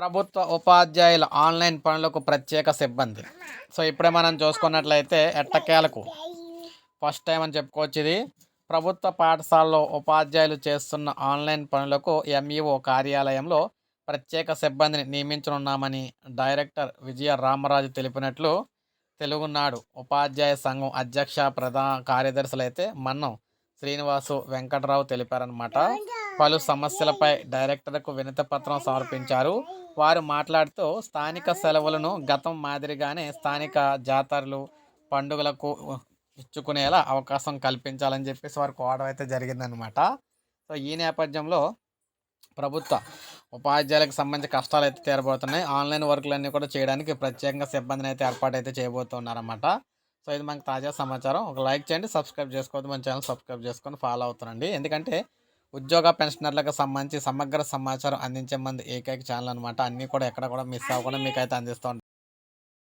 ప్రభుత్వ ఉపాధ్యాయుల ఆన్లైన్ పనులకు ప్రత్యేక సిబ్బంది. సో ఇప్పుడే మనం చూసుకున్నట్లయితే ఎట్టకేలకు? ఫస్ట్ టైం అని చెప్పుకోవచ్చు ఇది. ప్రభుత్వ పాఠశాలలో ఉపాధ్యాయులు చేస్తున్న ఆన్లైన్ పనులకు ఎంఈఓ కార్యాలయంలో ప్రత్యేక సిబ్బందిని నియమించనున్నామని డైరెక్టర్ విజయ రామరాజు తెలిపినట్లు తెలుగునాడు ఉపాధ్యాయ సంఘం అధ్యక్ష ప్రధాన కార్యదర్శులు అయితే మన్నం శ్రీనివాసు వెంకటరావు తెలిపారనమాట పలు సమస్యలపై డైరెక్టర్కు వినతి పత్రం సమర్పించారు. వారు మాట్లాడుతూ స్థానిక సెలవులను గతం మాదిరిగానే స్థానిక జాతరలు పండుగలకు ఇచ్చుకునేలా అవకాశం కల్పించాలని చెప్పేసి వారు కోవడం అయితే జరిగిందనమాట సో ఈ నేపథ్యంలో ప్రభుత్వ ఉపాధ్యాయులకు సంబంధించి కష్టాలు అయితే తీరబోతున్నాయి. ఆన్లైన్ వర్క్లన్నీ కూడా చేయడానికి ప్రత్యేకంగా సిబ్బందిని అయితే ఏర్పాటు అయితే చేయబోతున్నారన్నమాట. సో ఇది మనకు తాజా సమాచారం. ఒక లైక్ చేయండి సబ్స్క్రైబ్ చేసుకోవద్దు. మన ఛానల్ సబ్స్క్రైబ్ చేసుకొని ఫాలో అవుతారండి ఎందుకంటే ఉద్యోగ పెన్షనర్లకు సంబంధించి సమగ్ర సమాచారం అందించే మంది ఏకైక ఛానల్ అనమాట అన్నీ కూడా ఎక్కడ కూడా మిస్ అవ్వకుండా మీకు అయితే అందిస్తూ